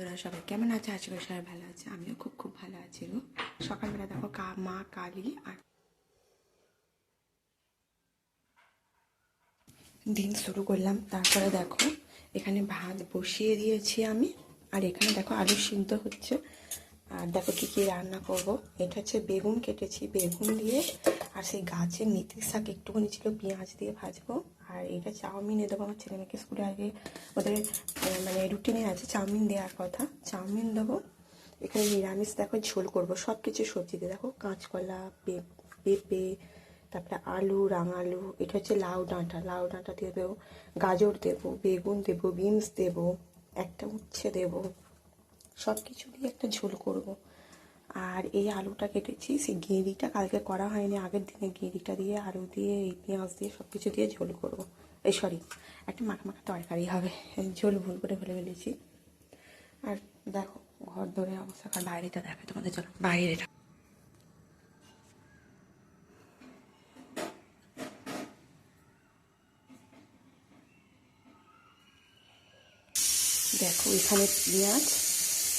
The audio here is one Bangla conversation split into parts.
বন্ধুরা সবাই কেমন আছে? আজকে সবাই ভালো আছে। আমিও খুব খুব ভালো আছি গো। সকালবেলা দেখো কা, মা, কালী আর দিন শুরু করলাম। তারপরে দেখো, এখানে ভাত বসিয়ে দিয়েছি আমি। আর এখানে দেখো আলু সিদ্ধ হচ্ছে। আর দেখো কী কী রান্না করব? এটা হচ্ছে বেগুন কেটেছি। বেগুন দিয়ে আর সেই গাছের মেথির শাক একটুখানি ছিল, পেঁয়াজ দিয়ে ভাজবো। আর এটা চাউমিনে দেবো আমার ছেলে মেয়েকে স্কুলে আগে ওদের মানে রুটিনে আছে, চাউমিন দেওয়ার কথা। চাউমিন দেবো, এখানে নিরামিষ দেখো, ঝোল করব সব কিছু সবজিতে দেখো, কাঁচকলা পেঁপে, তারপরে আলু, রাঙালু, এটা হচ্ছে লাউ ডাঁটা। লাউ ডাঁটা দিয়ে দেবো, গাজর দেবো, বেগুন দেবো, বিনস দেবো, একটা উচ্ছে দেবো সব কিছু দিয়ে একটা ঝোল করব। আর এই আলুটা কেটেছি, সেই গেঁড়িটা কালকে করা হয়নি, আগের দিনে গেঁড়িটা দিয়ে, আলু দিয়ে, এই পেঁয়াজ দিয়ে সব কিছু দিয়ে ঝোল করব। এই সরি, একটা মাখা মাখা তরকারি হবে ঝোল ভুল করে ফেলে ফেলেছি। আর দেখো, ঘর ধরে অবস্থা কার বাইরেটা দেখে তোমাদের, চলো, বাইরেটা। দেখো, এখানে পেঁয়াজ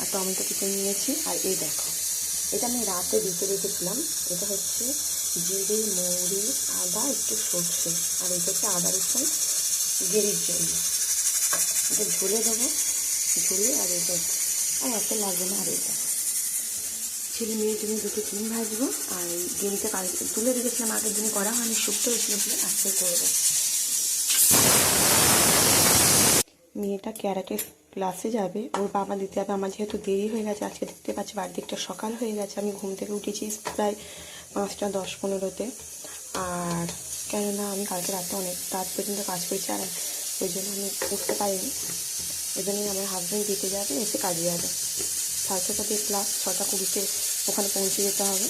আর টমেটো কেটে নিয়েছি, আর এই দেখো। এটা আমি রাতে দিতে রেখেছিলাম। এটা হচ্ছে জিরে, মৌরি, আদা, একটু সর্ষে। আর এটা হচ্ছে আদা, রসুন গেরির জন্য। এটা ঝুলে দেবো, ঝুলে আর এটা আর এত লাগবে না আর এটা। ছেলে মেয়ের জন্য দুটো ডিম ভাজবো। আর এই ডিমটা কাল তুলে রেখেছিলাম, আগের দিনে করা হয়নি, শুক্তো হয়েছিল বলে আজকে করব। মেয়েটা ক্যারাটে ক্লাসে যাবে, ওর বাবা দিতে যাবে। আমার যেহেতু দেরি হয়ে গেছে, আজকে দেখতে পাচ্ছি বাড়ির দিকটা সকাল হয়ে গেছে। আমি ঘুম থেকে উঠেছি প্রায় পাঁচটা, দশ, পনেরোতে। আর কেননা আমি কালকে রাতে অনেক রাত পর্যন্ত কাজ করেছি, আর ওই জন্য আমি উঠতে পারিনি। ওই জন্যই আমার হাজব্যান্ড দিতে যাবে, এসে কাজে যাবে। সাড়ে ছটাতে ক্লাস ছটা কুড়িতে ওখানে পৌঁছে যেতে হবে।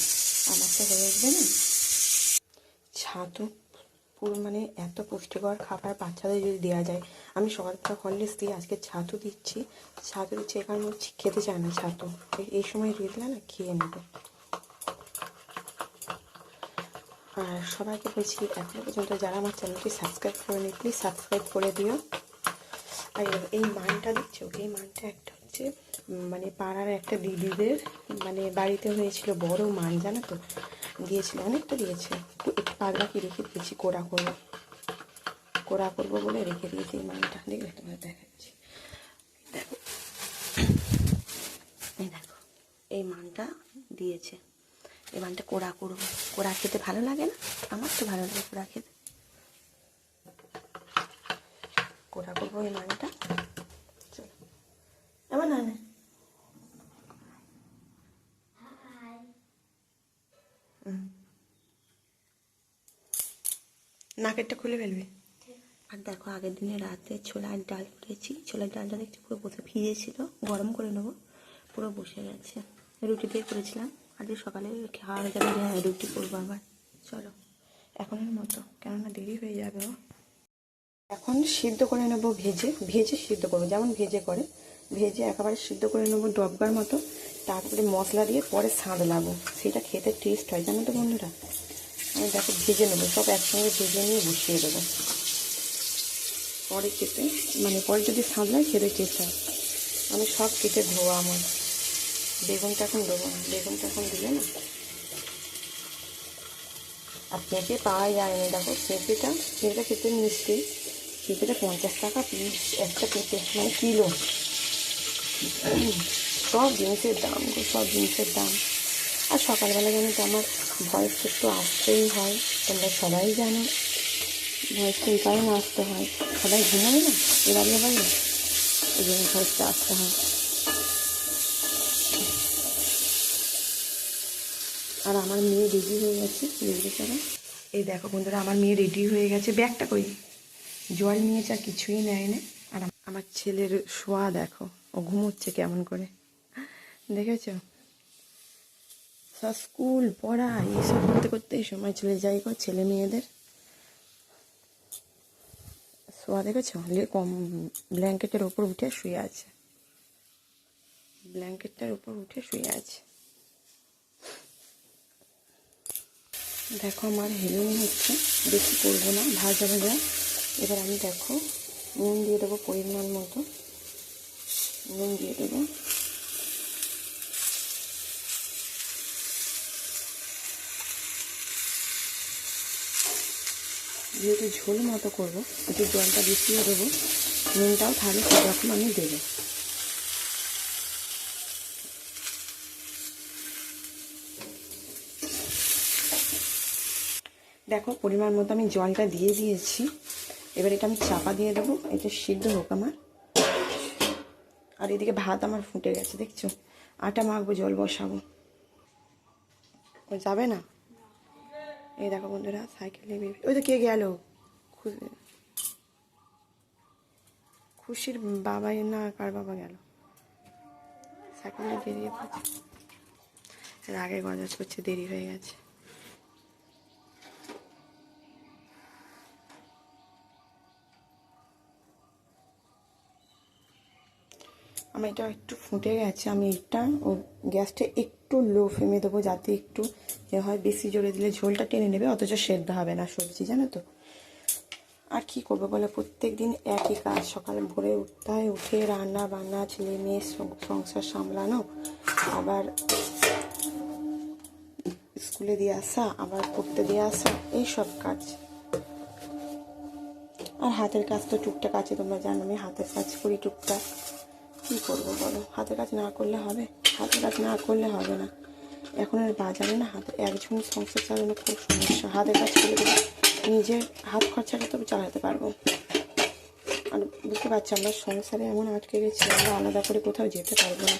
আমার তো হয়ে উঠবে না। ছাতু মানে এত পুষ্টিকর খাবার বাচ্চাদের যদি দেওয়া যায়, আমি সকালবেলা হরলিক্স দিয়ে আজকে ছাতু দিচ্ছি। ছাতু দিচ্ছি, এখানে খেতে চায় না ছাতু। এই- সময় দিয়ে দিলে না খেয়ে নেবে। আর সবাইকে বলছি এখনও পর্যন্ত যারা আমার চ্যানেলটি সাবস্ক্রাইব করেনি প্লিজ সাবস্ক্রাইব করে দিও। আর এই- এই মানটা দেখছ? এই মানটা একটা হচ্ছে মানে পাড়ার একটা দিদিদের মানে বাড়িতে হয়েছিল বড় মান, জানো তো? দিয়েছিল, অনেকটা দিয়েছে। একটু একটু পাগলাকে রেখে দিয়েছি, কোড়া করব। কোড়া করব বলে রেখে দিয়েছি, এই মানটা দেখলে তোমাদের দেখাচ্ছি। দেখো। এই দেখো, এই মানটা দিয়েছে। এই মানটা কোড়া করব। কোড়া খেতে ভালো লাগে না? আমার তো ভালো লাগে কোড়া খেতে। কোড়া করব এই মানটা চলো। এমন না না। নাকেরটা খুলে ফেলবে। আর দেখো আগের দিনে রাতে ছোলার ডাল করেছি। ছোলার ডালটা দেখছি পুরো বসে ভিজেছিল। গরম করে নেব। পুরো বসে গেছে। রুটি দিয়ে করেছিলাম। আজকে সকালে খাওয়া হয়ে যাবে। হ্যাঁ, রুটি করব আবার। চলো এখনের মতো। কেননা দেরি হয়ে যাবে ও। এখন সিদ্ধ করে নেব ভেজে। ভেজে সিদ্ধ করব। যেমন ভেজে করে। ভেজে একেবারে সিদ্ধ করে নেব ডব্বার মতো। তারপরে মশলা দিয়ে পরে সাঁতলাবো সেটা খেতে টেস্ট হয়। জানো তো বন্ধুরা? আমি দেখো ভেজে নেব, সব একসঙ্গে ভেজে নিয়ে বসিয়ে দেবো। পরে কেটে মানে পরে যদি সাঁতলায় খেতে হয় আমি সব কেটে ধোয়া আমার। বেগুনটা এখন দেবো বেগুনটা এখন দিলে না। আর পেঁপে পাওয়া যায় না, দেখো পেঁপেটা পেঁপেটা খেতে মিষ্টি। পেঁপেটা পঞ্চাশ টাকা পিস একটা পেঁপে মানে কিলো। সব জিনিসের দাম সব জিনিসের দাম। আর সকালবেলা জানো তো আমার ভয়েস একটু আসতেই হয়, তোমরা সবাই জানো। ভয়েসটা এই কারণে আসতে হয়, সবাই ঘুমায় না? এবারে এবারে এই জন্য ভয়েসটা আসতে হয়। আর আমার মেয়ে রেডি হয়ে গেছে রেডি ছাড়া এই দেখো বন্ধুরা, আমার মেয়ে রেডি হয়ে গেছে। ব্যাগটা কই? জল নিয়েছে আর কিছুই নেয় না। আর আমার ছেলের শোয়া দেখো, ও ঘুমোচ্ছে কেমন করে। দেখেছ? সব স্কুল পড়া এইসব করতে করতে এই সময় চলে যায় গো ছেলে মেয়েদের। শোয়া দেখেছ? কম ব্ল্যাঙ্কেটের ওপর উঠে শুয়ে আছে। ব্ল্যাঙ্কেটটার উপর উঠে শুয়ে আছে। দেখো আমার হেলুনি হচ্ছে, বেশি করব না, ভাজা ভাজা। এবার আমি দেখো, নুন দিয়ে দেবো পরিমাণ মতো। নুন দিয়ে দেবো। যেহেতু ঝোল মতো করব, একটু জলটা বেশিও দেবো। নুনটাও তাহলে সেরকম আমি দেবো। দেখো, পরিমাণ মতো আমি জলটা দিয়ে দিয়েছি। এবার এটা আমি চাপা দিয়ে দেবো, এটা সিদ্ধ হোক আমার। আর এদিকে ভাত আমার ফুটে গেছে, দেখছ? আটা মাখবো, জল বসাবো। যাবে না? এই দেখো বন্ধুরা, সাইকেলে বেরিয়ে ওই তো কে গেল? খুশির বাবাই না, কার বাবা গেল? সাইকেলে বেরিয়ে পড়ছে। রাগে গজাজ করছে, দেরি হয়ে গেছে। আমার এটা একটু ফুটে গেছে, আমি এটা, ও গ্যাসটা একটু লো ফ্লেমে দেবো যাতে একটু যে হয়, বেশি জোরে দিলে ঝোলটা টেনে নেবে, অথচ সেদ্ধ হবে না সবজি, জানো তো। আর কি করব বলে প্রত্যেক দিন একই কাজ, সকালে ভোরে উঠতে উঠে রান্না বান্না, ছেলে মেয়ে সংসার সামলানো, আবার স্কুলে দিয়ে আসা, আবার পড়তে দিয়ে আসা, এই সব কাজ। আর হাতের কাজ তো টুকটাক আছে, তোমরা জানো, আমি হাতের কাজ করি টুকটাক। কী করব বলো? হাতের কাজ না করলে হবে? হাতের কাজ না করলে হবে না। এখন আর বাজারে না হাতে একজন সংসার চালানো খুব সমস্যা। হাতের কাজ করে দিলে নিজের হাত খরচাটা তো চালাতে পারব। আর বুঝতে পারছি, আমরা সংসারে এমন আটকে গেছি, আমরা আলাদা করে কোথাও যেতে পারব না।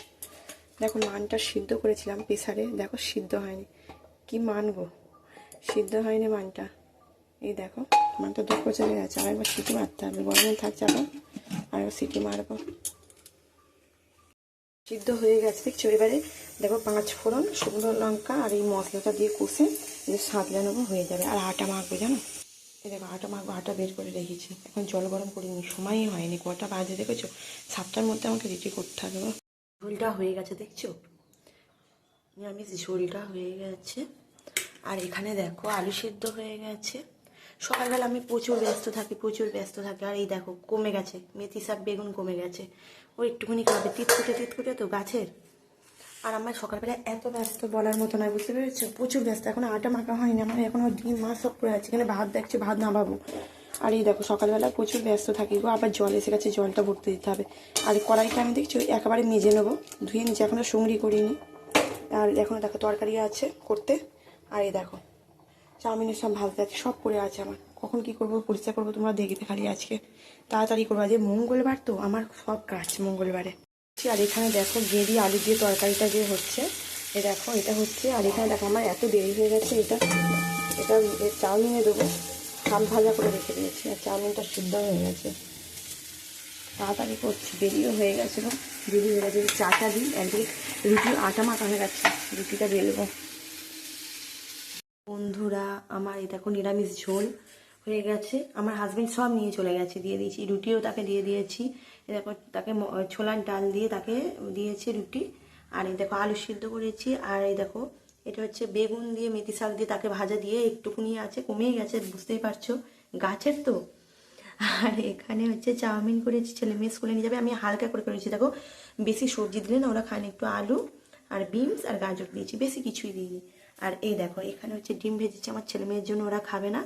দেখো, মানটা সিদ্ধ করেছিলাম প্রেসারে। দেখো, সিদ্ধ হয়নি। কি মানবো সিদ্ধ হয়নি মানটা। এই দেখো, মানটা দুঃখ চলে গেছে আরেকবার সিটি মারতে হবে। গরমে থাকছে আবার আরেকবার সিটি মারবো। সিদ্ধ হয়ে গেছে, দেখছ? এবারে দেখো পাঁচ ফোড়ন, শুকনো লঙ্কা আর এই মশলাটা দিয়ে কষে এই সাঁতলে নেব, হয়ে যাবে। আর আটা মাখবো, জানো? এই দেখো, আটা মাখবো, আটা বের করে রেখেছি। এখন জল গরম করিনি, সময়ই হয়নি। কটা বাজে, দেখেছ? সাতটার মধ্যে আমাকে রেডি করতে হবে। ঝোলটা হয়ে গেছে, দেখছ? নিরামিষ ঝোলটা হয়ে গেছে। আর এখানে দেখো, আলু সেদ্ধ হয়ে গেছে। সকালবেলা আমি প্রচুর ব্যস্ত থাকি, প্রচুর ব্যস্ত থাকি। আর এই দেখো, কমে গেছে। মেথি শাক, বেগুন কমে গেছে। ও একটুখানি খাবে তিতকুটে তিতকুটে তো গাছের। আর আমার সকালবেলা এত ব্যস্ত বলার মতো নয়, বুঝতে পেরেছ? প্রচুর ব্যস্ত, এখন আটা মাখা হয়নি আমার, এখন ডিম মাছ সব পড়ে আছে, এখানে ভাত দেখছি, ভাত নামাবো আর এই দেখো, সকালবেলা প্রচুর ব্যস্ত থাকি গো, আবার জল এসে গেছে, জলটা ভরতে দিতে হবে। আর কড়াইটা আমি দেখছি, একেবারে মেজে নেব, ধুয়ে নিচে এখনও সুংড়ি করিনি। আর এখনও দেখো, তরকারি আছে করতে। আর এই দেখো, চাউমিনের সব ভাজতে আছে, সব পড়ে আছে আমার। কখন কি করব পরিষ্কার করব তোমরা দেখতে খালি আজকে। তাড়াতাড়ি করব আজকে মঙ্গলবার তো, আমার সব কাজ মঙ্গলবারে। আর এখানে দেখো গেঁড়ি আলু দিয়ে তরকারিটা যে হচ্ছে, এ দেখো, এটা হচ্ছে, আর এখানে দেখো আমার এত দেরি হয়ে গেছে, এটা এটা চাউমিনে দেবো। হাফ ভাজা করে রেখে দিয়েছি, আর চাউমিনটা সিদ্ধ হয়ে গেছে। তাড়াতাড়ি করছি, দেরিও হয়ে গেছিল, দেরি হয়ে গেছে। চাটা দিই একদিকে রুটি আটা মাখা হয়ে গেছে, রুটিটা বেলবো। বন্ধুরা, আমার এই দেখো নিরামিষ ঝোল। হয়ে গেছে। আমার হাজবেন্ড সব নিয়ে চলে গেছে, দিয়ে দিয়েছি। রুটিও তাকে দিয়ে দিয়েছি। দেখো, তাকে ছোলার ডাল দিয়ে তাকে দিয়েছি রুটি। আর এই দেখো, আলু সিদ্ধ করেছি। আর এই দেখো, এটা হচ্ছে বেগুন দিয়ে, মেথি শাক দিয়ে তাকে ভাজা দিয়ে একটুকুনি আছে। কমেই গেছে, বুঝতেই পারছ। গাছের তো। আর এখানে হচ্ছে চাউমিন করেছি, ছেলে মেয়ে স্কুলে নিয়ে যাবে। আমি হালকা করে করেছি। দেখো, বেশি সবজি দিলে না ওরা খায় না। একটু আলু আর বিনস আর গাজর দিয়েছি। বেশি কিছুই দিইনি। আর এই দেখো, এখানে হচ্ছে ডিম ভেজেছি। আমার ছেলে মেয়ের জন্য ওরা খাবে না।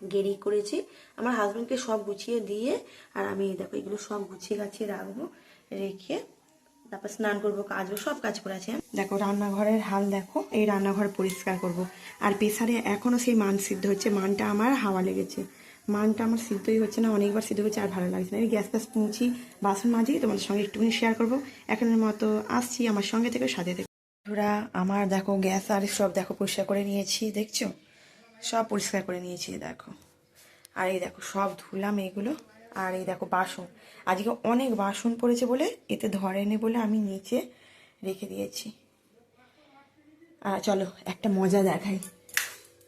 গেরি করেছি। আমার হাজব্যান্ডকে সব গুছিয়ে দিয়ে, আর আমি দেখো এগুলো সব গুছিয়ে গাছিয়ে রাখব, রেখে তারপর স্নান করব কাজও সব কাজ করে আছে দেখো রান্নাঘরের হাল দেখো, এই রান্নাঘর পরিষ্কার করব। আর প্রেসারে এখনও সেই মান সিদ্ধ হচ্ছে, মানটা আমার হাওয়া লেগেছে। মানটা আমার সিদ্ধই হচ্ছে না, অনেকবার সিদ্ধ হচ্ছে আর ভালো লাগছে না। এই গ্যাস গ্যাস মুছি, বাসন মাজি, তোমাদের সঙ্গে একটুখানি শেয়ার করব। এখনের মতো আসছি আমার সঙ্গে থেকে, সাথে থেকে। আমার দেখো গ্যাস আর সব দেখো পরিষ্কার করে নিয়েছি, দেখছ? সব পরিষ্কার করে নিয়েছি দেখো। আর এই দেখো, সব ধুলাম এগুলো। আর এই দেখো, বাসন। আজকে অনেক বাসন পড়েছে বলে এতে ধরেনি বলে আমি নিচে রেখে দিয়েছি। আর চলো, একটা মজা দেখাই।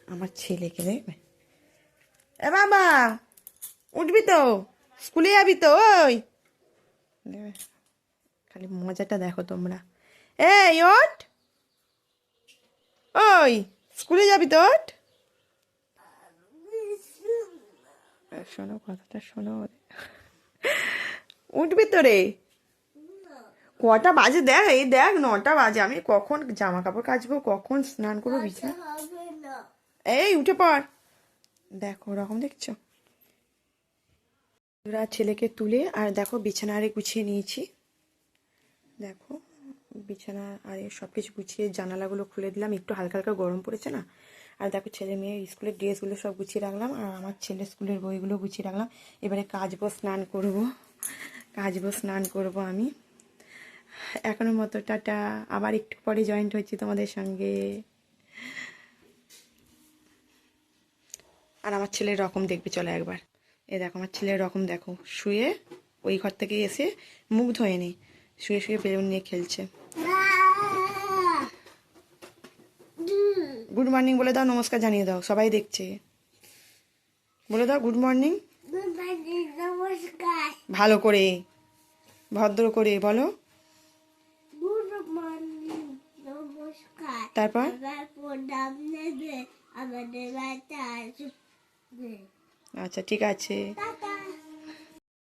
আমার ছেলেকে দেখবে? এ বাবা, উঠবি তো। স্কুলে যাবি তো, ওই। খালি মজাটা দেখো তোমরা। এই ওট ওই, স্কুলে যাবি তো, ওঠ এ, শোনো কথাটা শোনো। উঠবি তো রে। কটা বাজে? দেখ এই দেখ নটা বাজে। আমি কখন জামা কাপড় কাচবো কখন স্নান করব বিছানা? এই উঠে পড়। দেখো ওরকম দেখছ? ওরা ছেলেকে তুলে আর দেখো বিছানা আরে গুছিয়ে নিয়েছি। দেখো বিছানা আরে সব কিছু গুছিয়ে জানালাগুলো খুলে দিলাম। একটু হালকা হালকা গরম পড়েছে না? আর দেখো ছেলে মেয়ের স্কুলের ড্রেসগুলো সব গুছিয়ে রাখলাম, আর আমার ছেলের স্কুলের বইগুলো গুছিয়ে রাখলাম। এবারে কাচবো স্নান করব কাচবো স্নান করব আমি। এখনও মতো টাটা, আবার একটু পরে জয়েন্ট হচ্ছি তোমাদের সঙ্গে। আর আমার ছেলের রকম দেখবে, চলো একবার। এ দেখো, আমার ছেলের রকম দেখো, শুয়ে ওই ঘর থেকে এসে মুখ ধোয়ে শুয়ে শুয়ে বেলুন নিয়ে খেলছে। গুড মর্নিং বলে দাও নমস্কার জানিয়ে দাও সবাই দেখছে। বলে দাও গুড মর্নিং। নমস্কার। ভালো করে ভদ্র করে বলো। গুড মর্নিং নমস্কার। তারপর? আমাদের আচ্ছা ঠিক আছে।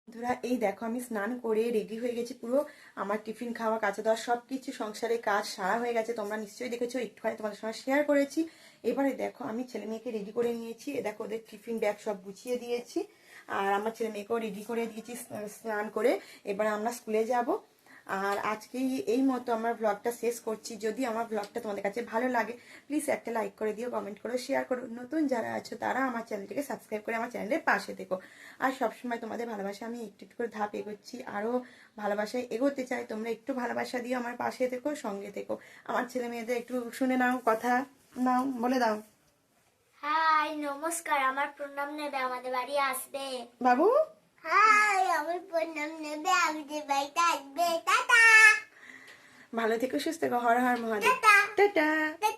বন্ধুরা, এই দেখো, আমি স্নান করে রেডি হয়ে গেছি পুরো। আমার টিফিন, খাওয়া, কাঁচা দেওয়া সব কিছু সংসারে কাজ সারা হয়ে গেছে। তোমরা নিশ্চয়ই দেখেছ একটু একটুখানি তোমাদের সঙ্গে শেয়ার করেছি। এবারে দেখো, আমি ছেলে মেয়েকে রেডি করে নিয়েছি। এ দেখো, ওদের টিফিন ব্যাগ সব গুছিয়ে দিয়েছি। আর আমার ছেলে মেয়েকেও রেডি করে দিয়েছি স্নান করে। এবার আমরা স্কুলে যাব। আর আজকে এই মতো আমার ব্লগটা শেষ করছি। যদি আমার ব্লগটা তোমাদের কাছে ভালো লাগে প্লিজ একটা লাইক করে দিও কমেন্ট করো শেয়ার করো। নতুন যারা আছো তারা আমার চ্যানেলটিকে সাবস্ক্রাইব করে আমার চ্যানেলের পাশে থেকো। আর সবসময় তোমাদের ভালোবাসা আমি একটু একটু করে ধাপ এগোচ্ছি আরও ভালোবাসায় এগোতে চাই। তোমরা একটু ভালোবাসা দিও আমার পাশে থেকো সঙ্গে থেকো। আমার ছেলে মেয়েদের একটু শুনে নাও কথা নাও বলে দাও। হাই নমস্কার। আমার প্রণাম নেবে আমাদের বাড়ি আসবে। বাবু? ভালো থেকো সুস্থ থেকো। হর হর মহাদেব। টাটা।